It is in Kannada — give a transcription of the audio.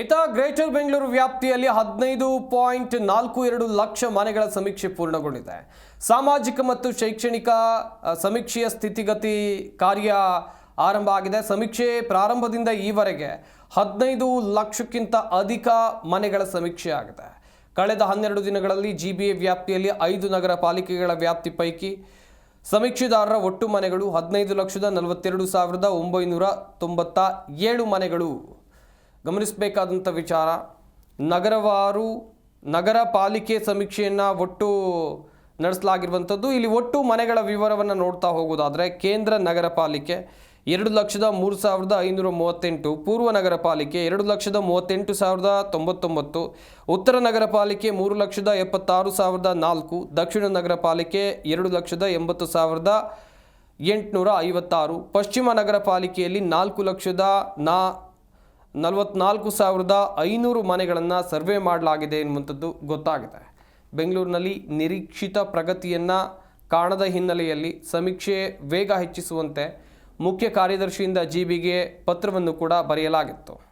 ಇತ ಗ್ರೇಟರ್ ಬೆಂಗಳೂರು ವ್ಯಾಪ್ತಿಯಲ್ಲಿ ಹದಿನೈದು ಪಾಯಿಂಟ್ ನಾಲ್ಕು ಎರಡು ಲಕ್ಷ ಮನೆಗಳ ಸಮೀಕ್ಷೆ ಪೂರ್ಣಗೊಂಡಿದೆ. ಸಾಮಾಜಿಕ ಮತ್ತು ಶೈಕ್ಷಣಿಕ ಸಮೀಕ್ಷೆಯ ಸ್ಥಿತಿಗತಿ ಕಾರ್ಯ ಆರಂಭ ಆಗಿದೆ. ಸಮೀಕ್ಷೆ ಪ್ರಾರಂಭದಿಂದ ಈವರೆಗೆ ಹದಿನೈದು ಲಕ್ಷಕ್ಕಿಂತ ಅಧಿಕ ಮನೆಗಳ ಸಮೀಕ್ಷೆ ಆಗಿದೆ. ಕಳೆದ ಹನ್ನೆರಡು ದಿನಗಳಲ್ಲಿ ಜಿ ಬಿ ಎ ವ್ಯಾಪ್ತಿಯಲ್ಲಿ ಐದು ನಗರ ಪಾಲಿಕೆಗಳ ವ್ಯಾಪ್ತಿ ಪೈಕಿ ಸಮೀಕ್ಷೆದಾರರ ಒಟ್ಟು ಮನೆಗಳು ಹದಿನೈದು ಲಕ್ಷದ ನಲವತ್ತೆರಡು ಸಾವಿರದ ಒಂಬೈನೂರ ತೊಂಬತ್ತ ಏಳು ಮನೆಗಳು ಗಮನಿಸಬೇಕಾದಂಥ ವಿಚಾರ, ನಗರವಾರು ನಗರ ಪಾಲಿಕೆ ಸಮೀಕ್ಷೆಯನ್ನು ಒಟ್ಟು ನಡೆಸಲಾಗಿರುವಂಥದ್ದು. ಇಲ್ಲಿ ಒಟ್ಟು ಮನೆಗಳ ವಿವರವನ್ನು ನೋಡ್ತಾ ಹೋಗೋದಾದರೆ, ಕೇಂದ್ರ ನಗರ ಪಾಲಿಕೆ ಎರಡು ಲಕ್ಷದ ಮೂರು ಸಾವಿರದ ಐನೂರ ಮೂವತ್ತೆಂಟು, ಪೂರ್ವ ನಗರ ಪಾಲಿಕೆ ಎರಡು ಲಕ್ಷದ ಮೂವತ್ತೆಂಟು ಸಾವಿರದ ತೊಂಬತ್ತೊಂಬತ್ತು, ಉತ್ತರ ನಗರ ಪಾಲಿಕೆ ಮೂರು ಲಕ್ಷದ ಎಪ್ಪತ್ತಾರು ಸಾವಿರದ ನಾಲ್ಕು, ದಕ್ಷಿಣ ನಗರ ಪಾಲಿಕೆ ಎರಡು ಲಕ್ಷದ ಎಂಬತ್ತು ಸಾವಿರದ ಎಂಟುನೂರ ಐವತ್ತಾರು, ಪಶ್ಚಿಮ ನಗರ ಪಾಲಿಕೆಯಲ್ಲಿ ನಾಲ್ಕು ಲಕ್ಷದ ನಾ ನಲವತ್ನಾಲ್ಕು ಸಾವಿರದ ಐನೂರು ಮನೆಗಳನ್ನು ಸರ್ವೆ ಮಾಡಲಾಗಿದೆ ಎನ್ನುವಂಥದ್ದು ಗೊತ್ತಾಗಿದೆ. ಬೆಂಗಳೂರಿನಲ್ಲಿ ನಿರೀಕ್ಷಿತ ಪ್ರಗತಿಯನ್ನು ಕಾಣದ ಹಿನ್ನೆಲೆಯಲ್ಲಿ ಸಮೀಕ್ಷೆ ವೇಗ ಹೆಚ್ಚಿಸುವಂತೆ ಮುಖ್ಯ ಕಾರ್ಯದರ್ಶಿಯಿಂದ ಜಿ ಬಿಗೆ ಪತ್ರವನ್ನು ಕೂಡ ಬರೆಯಲಾಗಿತ್ತು.